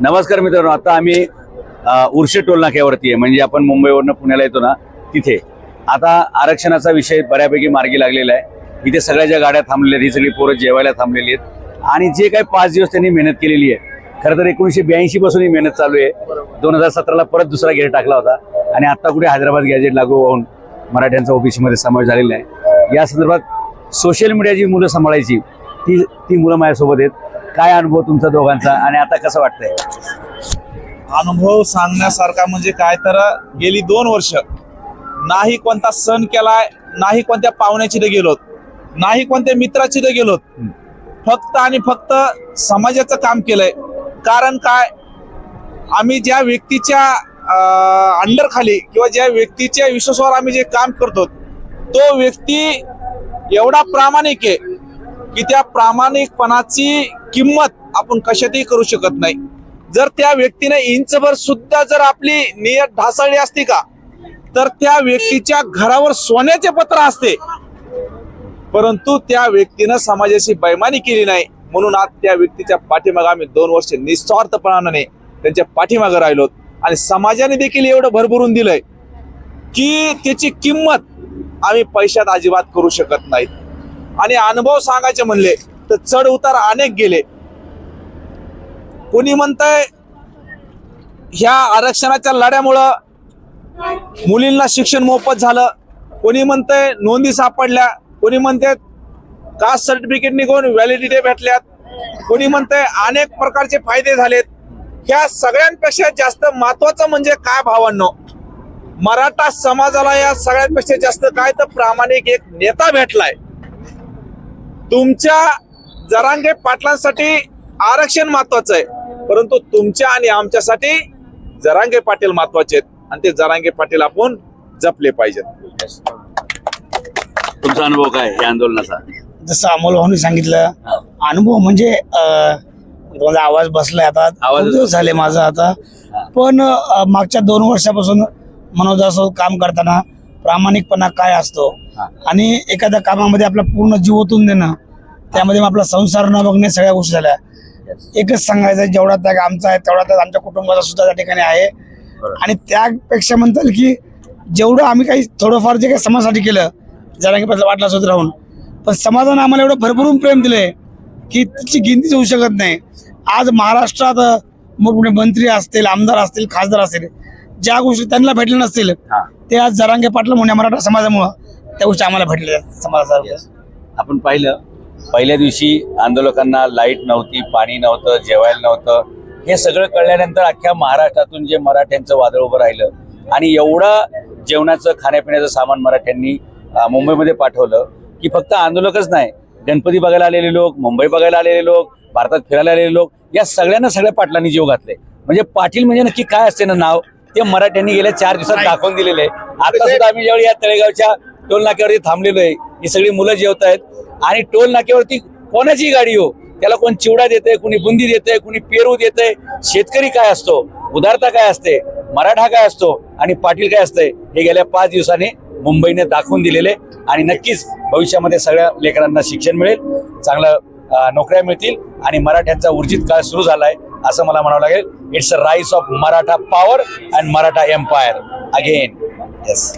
नमस्कार मित्रांनो आता आम्ही अ, उर्शे आहे. म्हणजे आपण मुंबईवरनं पुण्याला येतो ना तिथे. आता आरक्षणाचा विषय बऱ्यापैकी मार्गी लागलेला आहे. इथे सगळ्या ज्या गाड्या थांबलेल्या आहेत ही सगळी पोरं जेवायला थांबलेली आहेत. आणि जे काही पाच दिवस त्यांनी मेहनत केलेली आहे खरं तर एकोणीसशे ब्याऐंशी पासून ही मेहनत चालू आहे. दोन हजार सतराला परत दुसरा गेट टाकला होता. आणि आता कुठे हैदराबाद गॅजेट लागू होऊन मराठ्यांचा ओबीसीमध्ये समावेश झालेला आहे. या संदर्भात सोशल मीडियाची मुलं सांभाळायची ती ती मुलं माझ्यासोबत आहेत. काय अनुभव तुमचा दोघांचा आणि आता कसं वाटतंय? अनुभव सांगण्यासारखा म्हणजे काय तर गेली दोन वर्ष नाही कोणता सण केलाय नाही कोणत्या पाहुण्याची तर गेलोत नाही कोणत्या मित्राची तर गेलोत. फक्त आणि फक्त समाजाचं काम केलंय. कारण काय? आम्ही ज्या व्यक्तीच्या अंडर खाली किंवा ज्या व्यक्तीच्या विश्वासावर आम्ही जे काम करतो तो व्यक्ती एवढा प्रामाणिक आहे की त्या प्रामाणिकपणाची किंमत आपण कशातही करू शकत नाही. जर त्या व्यक्तीने इंचभर सुद्धा जर आपली नियत ढासळली असती का तर त्या व्यक्तीच्या घरावर सोन्याचे पत्र असते. परंतु त्या व्यक्तीनं समाजाशी बैमानी केली नाही. म्हणून आज त्या व्यक्तीच्या पाठीमागे आम्ही दोन वर्ष निस्वार्थपणाने त्यांच्या पाठीमागे राहिलो. आणि समाजाने देखील एवढं भरभरून दिलंय की त्याची किंमत आम्ही पैशात अजिबात करू शकत नाहीत आणि अनुभव सांगायचे म्हणले तर चढ उतार अनेक गेले. कोणी म्हणतंय ह्या आरक्षणाच्या लढ्यामुळं मुलींना शिक्षण मोफत झालं. कोणी म्हणतंय नोंदी सापडल्या. कोणी म्हणते कास्ट सर्टिफिकेट निघून व्हॅलिडिटी भेटल्यात. कोणी म्हणतंय अनेक प्रकारचे फायदे झालेत. ह्या सगळ्यांपेक्षा जास्त महत्वाचं म्हणजे काय भावांनो? मराठा समाजाला या सगळ्यांपेक्षा जास्त काय तर प्रामाणिक एक नेता भेटलाय. तुमच्या जरांगे पाटलांसाठी आरक्षण महत्वाचं आहे. परंतु तुमच्या आणि आमच्यासाठी जरांगे पाटील महत्त्वाचे आहेत. आणि ते जरांगे पाटील आपण जपले पाहिजेत. तुमचा अनुभव काय या आंदोलनाचा? जसं अमोल भाऊनी सांगितलं अनुभव म्हणजे अं, माझा आवाज बसलाय आता. आवाज- खूप दिवस झाले माझा आता. पण अं, मागच्या दोन वर्षापासून मनोदासोबत काम करताना प्रामाणिकपणा काय असतो? हा. आणि एखाद्या कामामध्ये आपला पूर्ण जीव ओतून देणं त्यामध्ये आपला संसार न बघणे सगळ्या गोष्टी झाल्या. एकच सांगायचं जेवढा त्याग आमचा आहे तेवढा त्याग आमच्या कुटुंबाचा सुद्धा त्या ठिकाणी आहे. आणि त्यापेक्षा म्हणता येईल की जेवढं आम्ही काही थोडंफार जे काही समाजासाठी केलं जरा वाटला सोबत राहून पण समाजानं आम्हाला एवढं भरभरून प्रेम दिलंय की तिची गिनतीच होऊ शकत नाही. आज महाराष्ट्रात मोठमोठे मंत्री असतील आमदार असतील खासदार असतील ज्या गोष्टी त्यांना भेटल्या नसतील. ते आज जरांगे पाटलं म्हणून मराठा समाजामुळं त्या गोष्टी आम्हाला भेटल्या समाजासारख्या आपण पाहिलं पहिल्या दिवशी आंदोलकांना लाइट नव्हती पाणी नव्हतं जेवायला नव्हतं. हे सगळं कळल्यानंतर अख्ख्या महाराष्ट्रातून जे मराठ्यांचं वादळ उभं राहिलं आणि एवढं जेवणाचं खाण्यापिण्याचं सामान मराठ्यांनी मुंबईमध्ये पाठवलं की फक्त आंदोलकच नाही. गणपती बघायला आलेले लोक मुंबई बघायला आलेले लोक भारतात फिरायला आलेले लोक या सगळ्यांना सगळ्या पाटलांनी जीव घातले. म्हणजे पाटील म्हणजे नक्की काय असते ना नाव? ते मराठ्यांनी गेल्या चार दिवसात दाखवून दिलेले. आहे आता सुद्धा आम्ही ज्यावेळी या तळेगावच्या टोल नाक्यावरती थांबलेलो आहे ही सगळी मुलं जेवत आहेत आणि टोल नाक्यावरती कोणाची गाडी हो? त्याला कोण चिवडा देते कुणी बुंदी देते कुणी पेरू देते शेतकरी काय असतो? उदारता काय असते? मराठा काय असतो? आणि पाटील काय असतंय? हे गेल्या पाच दिवसांनी मुंबईने दाखवून दिलेले आणि नक्कीच भविष्यामध्ये सगळ्या लेकरांना शिक्षण मिळेल चांगलं नोकऱ्या मिळतील आणि मराठ्यांचा ऊर्जित काळ सुरू झालाय असं मला म्हणावं लागेल. It's a rise of Maratha power and Maratha empire again yes